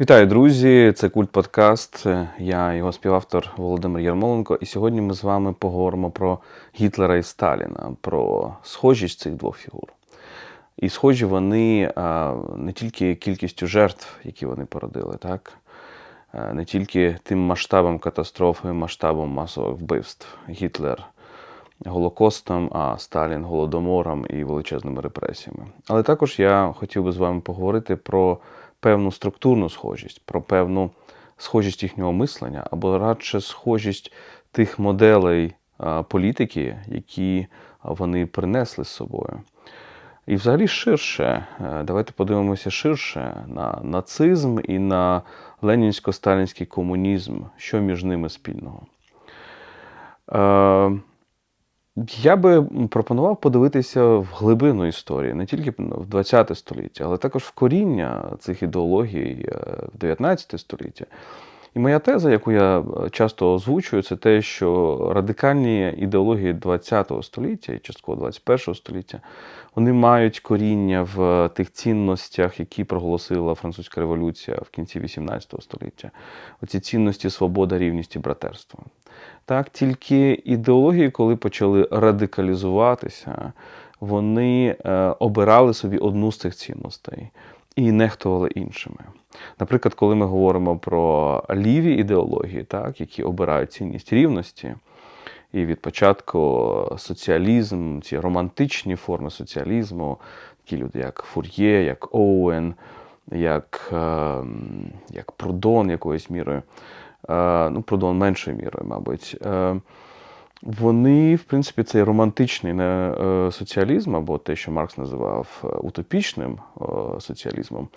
Вітаю, друзі! Це Культ Подкаст. Я його співавтор Володимир Ярмоленко. І сьогодні ми з вами поговоримо про Гітлера і Сталіна, про схожість цих двох фігур. І схожі вони не тільки кількістю жертв, які вони породили, так? Не тільки тим масштабом катастрофи, масштабом масових вбивств. Гітлер Голокостом, а Сталін голодомором і величезними репресіями. Але також я хотів би з вами поговорити про певну структурну схожість, про певну схожість їхнього мислення, або радше схожість тих моделей політики, які вони принесли з собою. І взагалі ширше, е, давайте подивимося ширше на нацизм і на ленінсько-сталінський комунізм, що між ними спільного. Е, я би пропонував подивитися в глибину історії, не тільки в 20 століття, але також в коріння цих ідеологій е, в 19 століття. І моя теза, яку я часто озвучую, це те, що радикальні ідеології 20 століття і частково 21 століття вони мають коріння в тих цінностях, які проголосила французька революція в кінці 18 століття. Оці цінності свобода, рівність і братерство. Так, тільки ідеології, коли почали радикалізуватися, вони е, обирали собі одну з цих цінностей і нехтували іншими. Наприклад, коли ми говоримо про ліві ідеології, так, які обирають цінність рівності, і від початку соціалізм, ці романтичні форми соціалізму, такі люди, як Фур'є, як Оуен, як е, як Прудон якоюсь мірою, ну, продон меншою мірою, мабуть. Е, вони, в принципі, цей романтичний соціалізм, або те, що Маркс називав утопічним соціалізмом,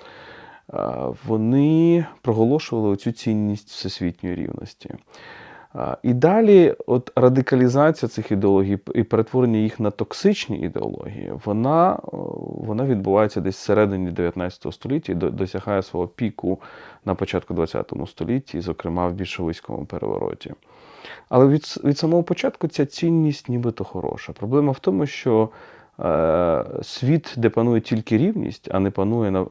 вони проголошували цю цінність всесвітньої рівності. І далі, от радикалізація цих ідеологій і перетворення їх на токсичні ідеології, вона вона відбувається десь всередині 19 століття і досягає свого піку на початку 20 столітті, зокрема в більшовицькому перевороті. Але від від самого початку ця цінність нібито хороша. Проблема в тому, що е, світ, де панує тільки рівність, а не панує на е,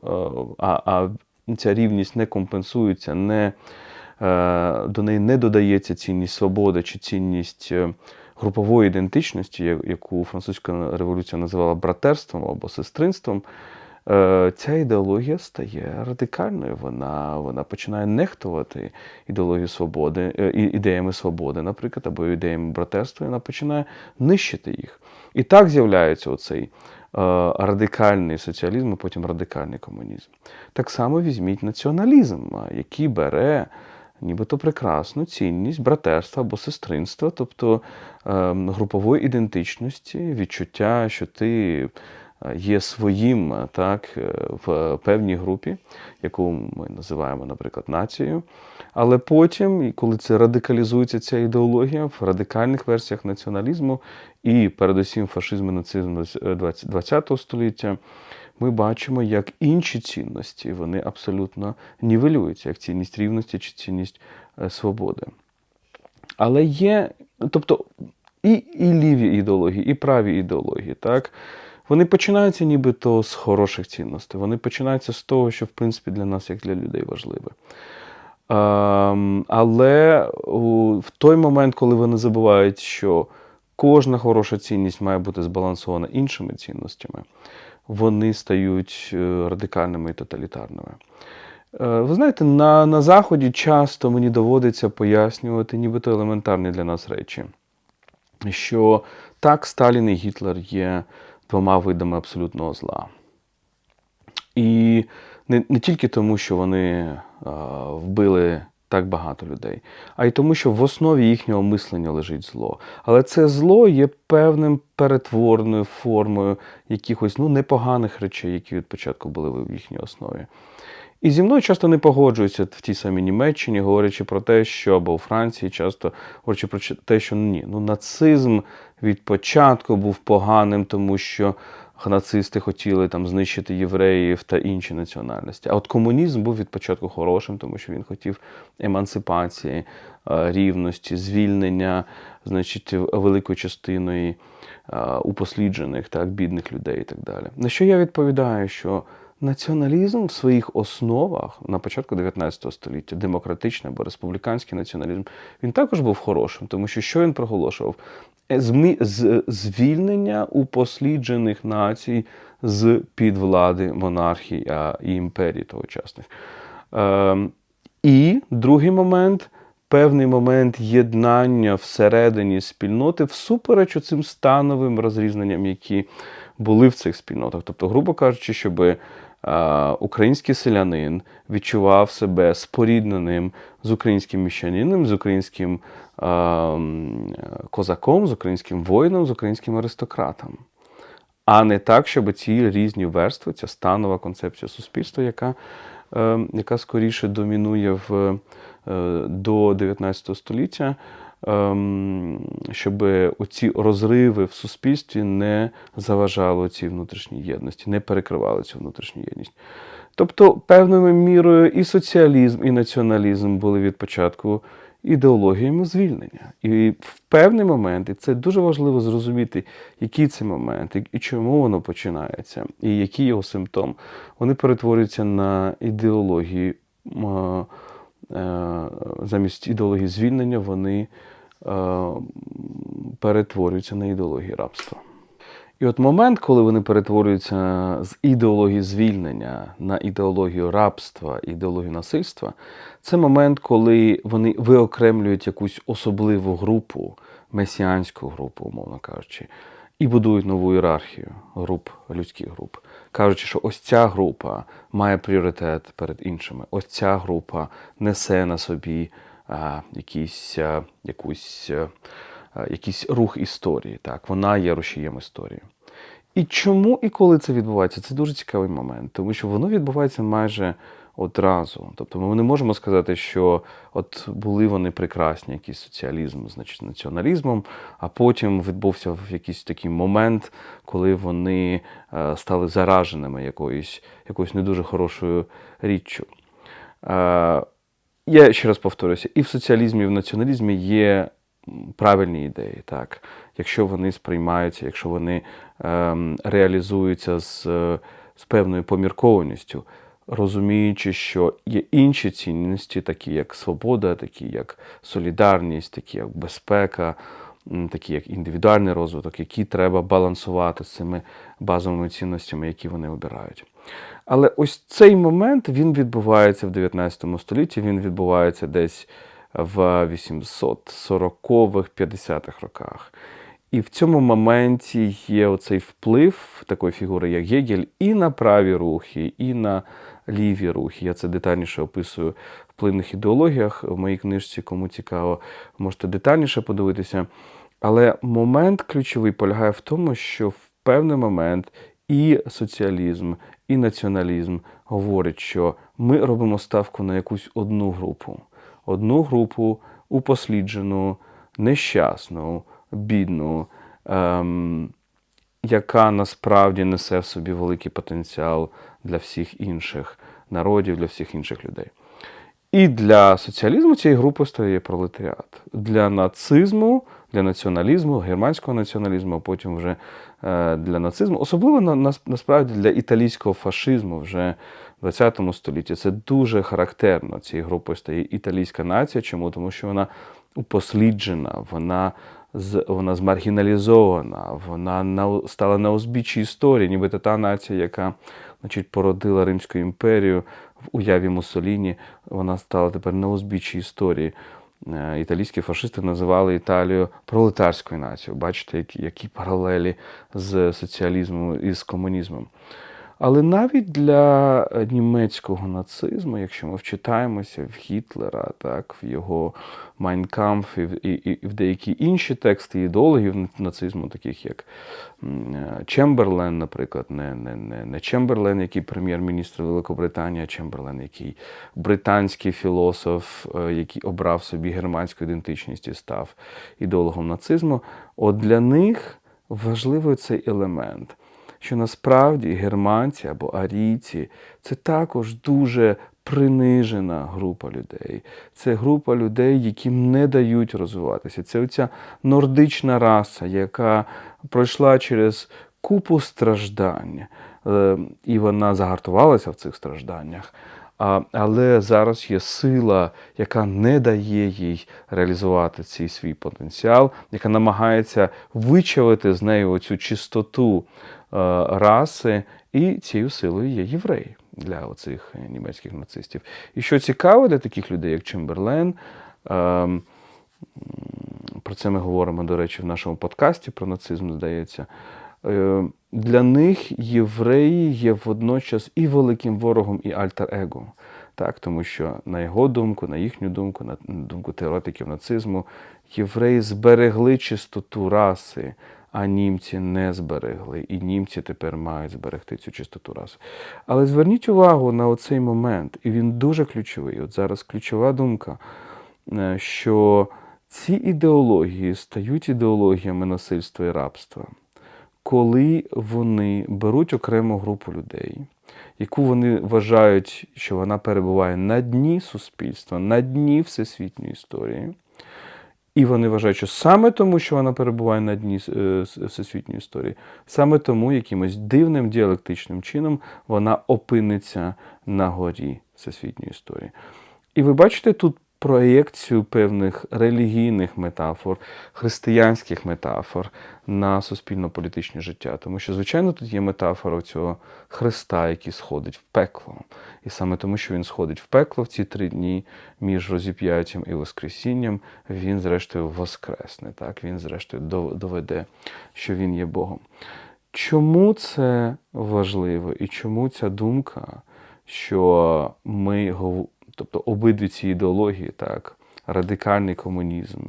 а, а ця рівність не компенсується, не Е, до неї не додається цінність свободи чи цінність е, групової ідентичності, яку французька революція називала братерством або сестринством. Е, ця ідеологія стає радикальною. Вона вона починає нехтувати ідеологію свободи, ідеями свободи, наприклад, або ідеями братерства, і вона починає нищити їх. І так з'являється оцей радикальний соціалізм, а потім радикальний комунізм. Так само візьміть націоналізм, який бере нібито прекрасну цінність братерства або сестринства, тобто е, групової ідентичності, відчуття, що ти є своїм так, е, в певній групі, яку ми називаємо, наприклад, нацією. Але потім, коли це радикалізується ця ідеологія в радикальних версіях націоналізму і передусім фашизму і нацизму ХХ століття ми бачимо, як інші цінності вони абсолютно нівелюються, як цінність рівності чи цінність е, свободи. Але є, тобто і і ліві ідеології, і праві ідеології, так, вони починаються нібито з хороших цінностей. Вони починаються з того, що в принципі для нас, як для людей, важливе. Ем, але в той момент, коли вони забувають, що кожна хороша цінність має бути збалансована іншими цінностями, вони стають е, радикальними і тоталітарними. Е, ви знаєте, на, на Заході часто мені доводиться пояснювати нібито елементарні для нас речі, що так, Сталін і Гітлер є двома видами абсолютного зла. І не не тільки тому, що вони а, вбили так багато людей, а й тому, що в основі їхнього мислення лежить зло. Але це зло є певним перетвореною формою якихось ну, непоганих речей, які від початку були в їхній основі. І зі мною часто не погоджуються в тій самій Німеччині, говорячи про те, що або у Франції часто говорячи про те, що ні, ну нацизм від початку був поганим, тому що нацисти хотіли там знищити євреїв та інші національності. А от комунізм був від початку хорошим, тому що він хотів емансипації, е, рівності, звільнення, значить, великої частини е, упосліджених, так, бідних людей і так далі. На що я відповідаю, що націоналізм в своїх основах на початку 19 століття, демократичний або республіканський націоналізм, він також був хорошим, тому що що він проголошував? Е, Звільнення упосліджених націй з під влади монархії і імперії тогочасних. Ем, і другий момент певний момент єднання всередині спільноти всупереч цим становим розрізненням, які були в цих спільнотах. Тобто, грубо кажучи, щоб український селянин відчував себе спорідненим з українським міщанином, з українським козаком, з українським воїном, з українським аристократом. А не так, щоб ці різні верстви, ця станова концепція суспільства, яка, е, яка скоріше домінує в, е, до 19 століття, щоб оці розриви в суспільстві не заважали цій внутрішній єдності, не перекривали цю внутрішню єдність. Тобто, певною мірою і соціалізм, і націоналізм були від початку ідеологіями звільнення. І в певний момент, і це дуже важливо зрозуміти, який це момент, і- чому воно починається, і який його симптом, вони перетворюються на ідеології. е, Замість ідеології звільнення вони перетворюються на ідеології рабства. І от момент, коли вони перетворюються з ідеології звільнення на ідеологію рабства, ідеологію насильства, це момент, коли вони виокремлюють якусь особливу групу, месіанську групу, умовно кажучи, і будують нову ієрархію груп, людських груп, кажучи, що ось ця група має пріоритет перед іншими. Ось ця група несе на собі а, якусь, якийсь рух історії. Так, вона є рушієм історії. І чому і коли це відбувається? Це дуже цікавий момент, тому що воно відбувається майже одразу. Тобто ми не можемо сказати, що от були вони прекрасні, якийсь соціалізм, значить, націоналізмом, а потім відбувся якийсь такий момент, коли вони е, стали зараженими якоюсь, якоюсь не дуже хорошою річчю. Я ще раз повторюся, і в соціалізмі, і в націоналізмі є правильні ідеї, так. Якщо вони сприймаються, якщо вони ем, реалізуються з, е, з певною поміркованістю, розуміючи, що є інші цінності, такі як свобода, такі як солідарність, такі як безпека, такі як індивідуальний розвиток, які треба балансувати з цими базовими цінностями, які вони обирають. Але ось цей момент він відбувається в 19 столітті, він відбувається десь в 840-х, 50-х роках. І в цьому моменті є оцей вплив такої фігури, як Гегель, і на праві рухи, і на ліві рухи. Я це детальніше описую в впливних ідеологіях. В моїй книжці, кому цікаво, можете детальніше подивитися. Але момент ключовий полягає в тому, що в певний момент і соціалізм, і націоналізм говорять, що ми робимо ставку на якусь одну групу, одну групу упосліджену, нещасну, бідну, ем, яка насправді несе в собі великий потенціал для всіх інших народів, для всіх інших людей. І для соціалізму цією групою стає пролетаріат. Для нацизму, для націоналізму, германського націоналізму, а потім вже е, для нацизму, особливо на, на- насправді для італійського фашизму вже в ХХ столітті. Це дуже характерно. Цією групою стає італійська нація. Чому? Тому що вона упосліджена, вона з вона змаргіналізована, вона на, стала на узбіччі історії, нібито та нація, яка значить, породила Римську імперію в уяві Муссоліні, вона стала тепер на узбіччі історії. Е, Італійські фашисти називали Італію пролетарською нацією. Бачите, які, які паралелі з соціалізмом і з комунізмом. Але навіть для е, німецького нацизму, якщо ми вчитаємося в Гітлера, так, в його Майнкамф і, і, і в деякі інші тексти ідеологів нацизму, таких як е, Чемберлен, наприклад, не, не, не, не Чемберлен, який прем'єр-міністр Великобританії, а Чемберлен, який британський філософ, е, який обрав собі германську ідентичність і став ідеологом нацизму. От для них важливий цей елемент що насправді германці або арійці це також дуже принижена група людей. Це група людей, яким не дають розвиватися. Це оця нордична раса, яка пройшла через купу страждань. е, і вона загартувалася в цих стражданнях. Але зараз є сила, яка не дає їй реалізувати цей свій потенціал, яка намагається вичавити з неї оцю чистоту е, раси, і цією силою є євреї для оцих німецьких нацистів. І що цікаво для таких людей, як Чемберлен, е, про це ми говоримо, до речі, в нашому подкасті про нацизм, здається. Е, Для них євреї є водночас і великим ворогом, і альтер-его. Так, Тому що, на його думку, на їхню думку, на думку теоретиків нацизму, євреї зберегли чистоту раси, а німці не зберегли. І німці тепер мають зберегти цю чистоту раси. Але зверніть увагу на оцей момент, і він дуже ключовий. От зараз ключова думка, е, що ці ідеології стають ідеологіями насильства і рабства, коли вони беруть окрему групу людей, яку вони вважають, що вона перебуває на дні суспільства, на дні всесвітньої історії. І вони вважають, що саме тому, що вона перебуває на дні е, всесвітньої історії, саме тому якимось дивним діалектичним чином вона опиниться на горі всесвітньої історії. І ви бачите тут проєкцію певних релігійних метафор, християнських метафор на суспільно-політичне життя. Тому що, звичайно, тут є метафора цього Христа, який сходить в пекло. І саме тому, що він сходить в пекло в ці три дні між розіп'яттям і Воскресінням, він, зрештою, воскресне. Так? Він, зрештою, доведе, що він є Богом. Чому це важливо і чому ця думка, що ми тобто обидві ці ідеології, так, радикальний комунізм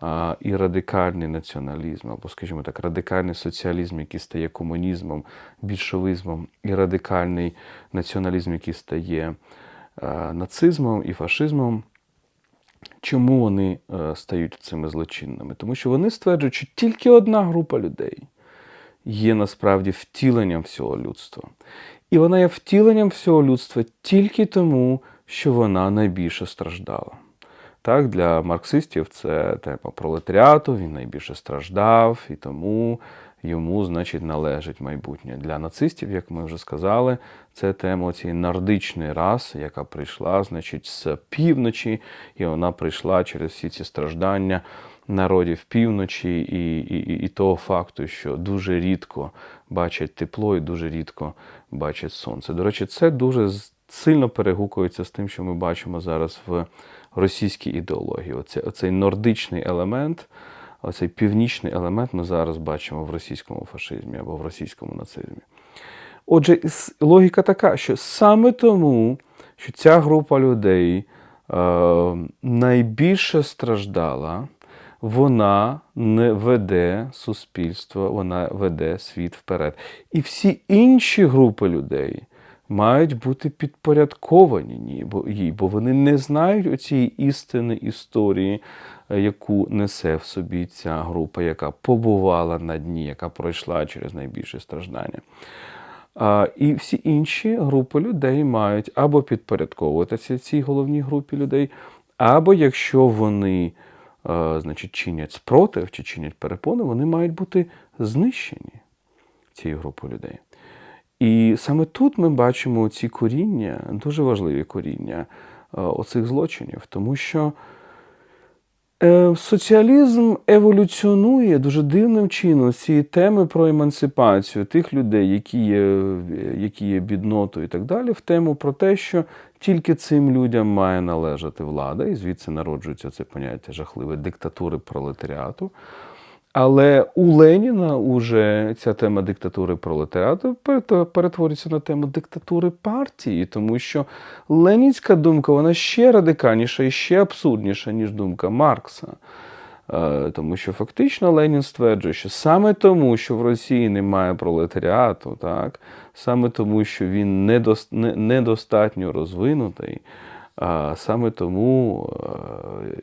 а, і радикальний націоналізм, або, скажімо так, радикальний соціалізм, який стає комунізмом, більшовизмом, і радикальний націоналізм, який стає а, нацизмом і фашизмом. Чому вони а, стають цими злочинними? Тому що вони стверджують, що тільки одна група людей є насправді втіленням всього людства. І вона є втіленням всього людства тільки тому, що вона найбільше страждала. Так, Для марксистів це тема пролетаріату, він найбільше страждав, і тому йому, значить, належить майбутнє. Для нацистів, як ми вже сказали, це тема цієї нордичної раси, яка прийшла, значить, з півночі, і вона прийшла через всі ці страждання народів півночі, і, і, і того факту, що дуже рідко бачать тепло і дуже рідко бачать сонце. До речі, це дуже сильно перегукується з тим, що ми бачимо зараз в російській ідеології. Оце, Оцей нордичний елемент, оцей північний елемент ми зараз бачимо в російському фашизмі або в російському нацизмі. Отже, логіка така, що саме тому, що ця група людей е, найбільше страждала, вона не веде суспільство, вона веде світ вперед. І всі інші групи людей мають бути підпорядковані їй, бо вони не знають оцієї істини історії, е, яку несе в собі ця група, яка побувала на дні, яка пройшла через найбільше страждання. І всі інші групи людей мають або підпорядковуватися цій головній групі людей, або якщо вони е, значить, чинять спротив чи чинять перепони, вони мають бути знищені цією групою людей. І саме тут ми бачимо ці коріння, дуже важливі коріння е, оцих злочинів, тому що е, соціалізм еволюціонує дуже дивним чином ці теми про емансипацію тих людей, які є які є біднотою і так далі, в тему про те, що тільки цим людям має належати влада, і звідси народжується це поняття жахливої диктатури пролетаріату. Але у Леніна уже ця тема диктатури пролетаріату перетворюється на тему диктатури партії, тому що ленінська думка вона ще радикальніша і ще абсурдніша, ніж думка Маркса. Е, тому що фактично Ленін стверджує, що саме тому, що в Росії немає пролетаріату, так, саме тому, що він недостатньо розвинутий, саме тому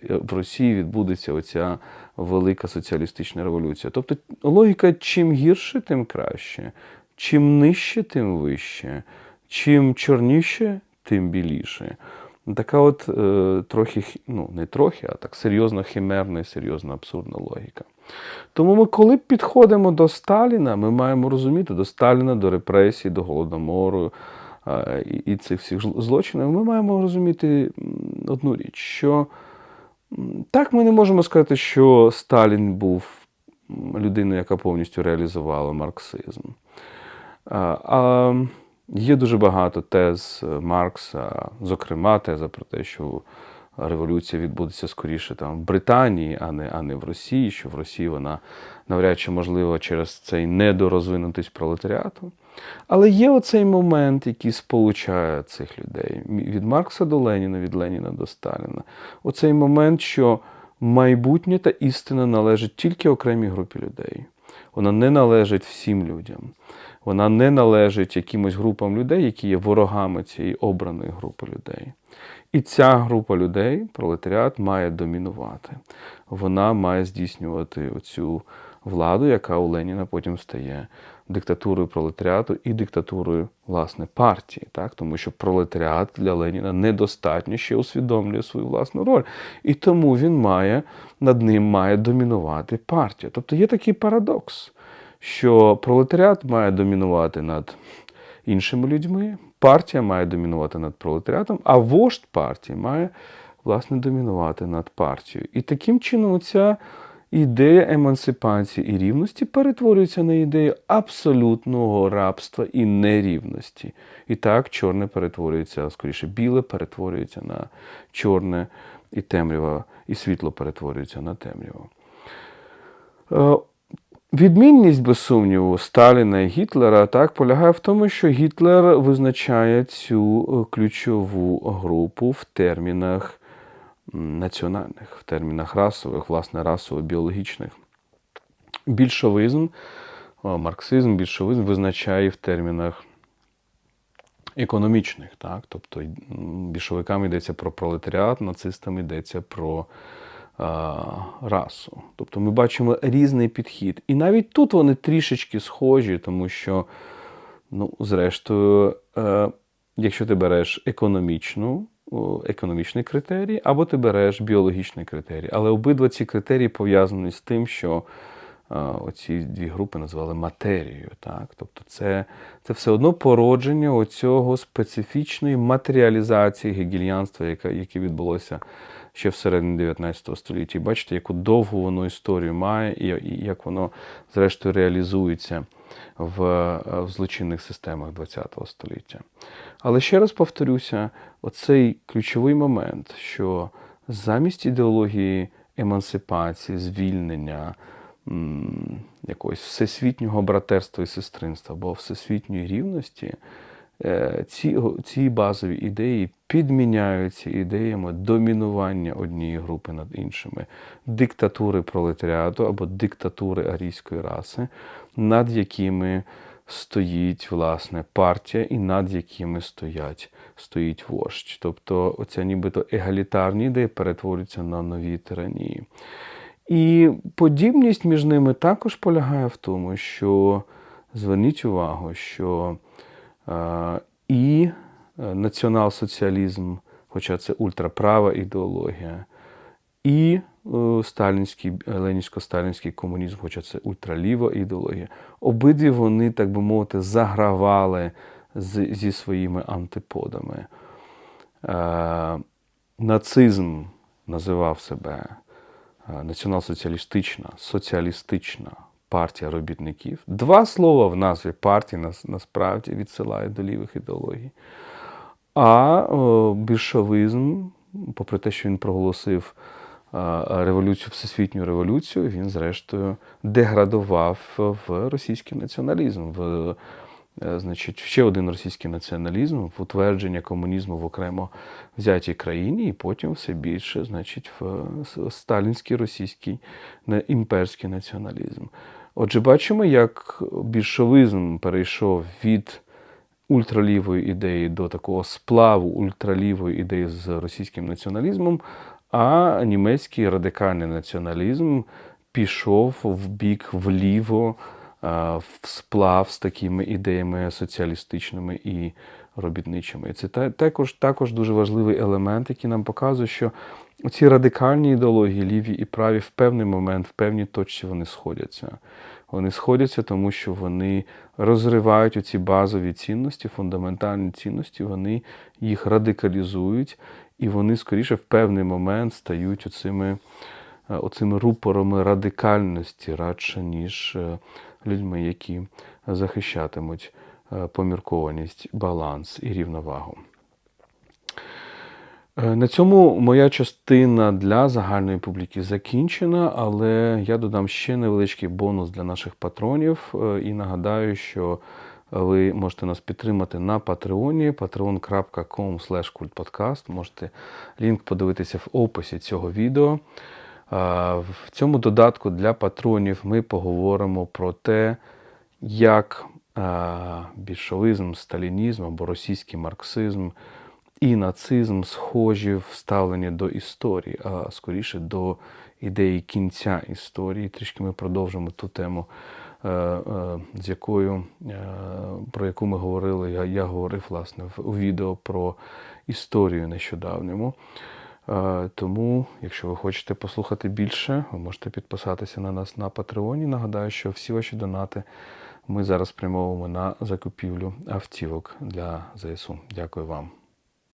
е, в Росії відбудеться оця велика соціалістична революція. Тобто логіка чим гірше, тим краще, чим нижче, тим вище, чим чорніше, тим біліше. така от е, трохи, ну не трохи, а так серйозно химерна і серйозно абсурдна логіка. Тому ми, коли підходимо до Сталіна, ми маємо розуміти до Сталіна, до репресій, до голодомору і, цих всіх злочинів, ми маємо розуміти одну річ, що так ми не можемо сказати, що Сталін був людиною, яка повністю реалізувала марксизм. А є дуже багато тез Маркса, зокрема, теза про те, що революція відбудеться скоріше там в Британії, а не, а не в Росії, що в Росії вона навряд чи можлива через цей недорозвинутість пролетаріату. Але є оцей момент, який сполучає цих людей від Маркса до Леніна, від Леніна до Сталіна. Оцей момент, що майбутнє та істина належить тільки окремій групі людей. Вона не належить всім людям. Вона не належить якимось групам людей, які є ворогами цієї обраної групи людей. І ця група людей, пролетаріат, має домінувати. Вона має здійснювати оцю владу, яка у Леніна потім стає диктатурою пролетаріату і диктатурою власне партії, так? тому що пролетаріат для Леніна недостатньо ще усвідомлює свою власну роль. І тому він має над ним має домінувати партія. Тобто є такий парадокс, що пролетаріат має домінувати над іншими людьми, партія має домінувати над пролетаріатом, а вождь партії має власне домінувати над партією. І таким чином ця ідея емансипації і рівності перетворюється на ідею абсолютного рабства і нерівності. І так чорне перетворюється, скоріше, біле перетворюється на чорне і темрява, і світло перетворюється на темряву. Е, Відмінність, без сумніву, Сталіна і Гітлера так полягає в тому, що Гітлер визначає цю е, ключову групу в термінах національних, в термінах расових, власне, расово-біологічних. Більшовизм, марксизм, більшовизм визначає в термінах економічних. Так? Тобто більшовикам йдеться про пролетаріат, нацистам йдеться про а, расу. Тобто ми бачимо різний підхід. І навіть тут вони трішечки схожі, тому що, ну, зрештою, е, якщо ти береш економічну, економічний критерій, або ти береш біологічний критерій. Але обидва ці критерії пов'язані з тим, що оці дві групи назвали матерією. Так? Тобто це, це все одно породження оцього специфічної матеріалізації гегельянства, яке, яке відбулося ще всередині 19 століття. І бачите, яку довгу воно історію має, і, і як воно, зрештою, реалізується в, в злочинних системах ХХ століття. Але ще раз повторюся: оцей ключовий момент, що замість ідеології емансипації, звільнення, якогось всесвітнього братерства і сестринства або всесвітньої рівності, е, ці, ці базові ідеї підміняються ідеями домінування однієї групи над іншими, диктатури пролетаріату або диктатури арійської раси, над якими стоїть власне партія і над якими стоять, стоїть вождь. Тобто оця нібито егалітарні ідеї перетворюються на нові тиранії. І подібність між ними також полягає в тому, що зверніть увагу, що е, і е, націонал-соціалізм, хоча це ультраправа ідеологія, і сталінський, ленінсько-сталінський комунізм, хоча це ультраліва ідеологія, обидві вони, так би мовити, загравали з, зі своїми антиподами. Е, нацизм називав себе е, націонал-соціалістична, соціалістична партія робітників. Два слова в назві партії нас, насправді відсилають до лівих ідеологій. А о, більшовизм, попри те, що він проголосив е, революцію, всесвітню революцію, він, зрештою, деградував в російський націоналізм, в е, значить, ще один російський націоналізм, в утвердження комунізму в окремо взятій країні, і потім все більше, значить, в сталінський російський імперський націоналізм. Отже, бачимо, як більшовизм перейшов від ультралівої ідеї до такого сплаву ультралівої ідеї з російським націоналізмом, а німецький радикальний націоналізм пішов в бік вліво, е, в сплав з такими ідеями соціалістичними і робітничими. І це також, також дуже важливий елемент, який нам показує, що ці радикальні ідеології, ліві і праві, в певний момент, в певній точці вони сходяться. Вони сходяться, тому що вони розривають оці базові цінності, фундаментальні цінності, вони їх радикалізують, і вони скоріше в певний момент стають оцими, е, оцими рупорами радикальності, радше, ніж е, людьми, які захищатимуть е, поміркованість, баланс і рівновагу. На цьому моя частина для загальної публіки закінчена, але я додам ще невеличкий бонус для наших патронів і нагадаю, що ви можете нас підтримати на Патреоні patreon.com kultpodcast. Можете лінк подивитися в описі цього відео. В цьому додатку для патронів ми поговоримо про те, як більшовизм, сталінізм або російський марксизм і нацизм схожі в ставленні до історії, а скоріше до ідеї кінця історії. Трішки ми продовжимо ту тему, з якою, е, про яку ми говорили. Я, я говорив власне у відео про історію нещодавньому. Е, Тому, якщо ви хочете послухати більше, ви можете підписатися на нас на Патреоні. Нагадаю, що всі ваші донати ми зараз спрямовуємо на закупівлю автівок для ЗСУ. Дякую вам.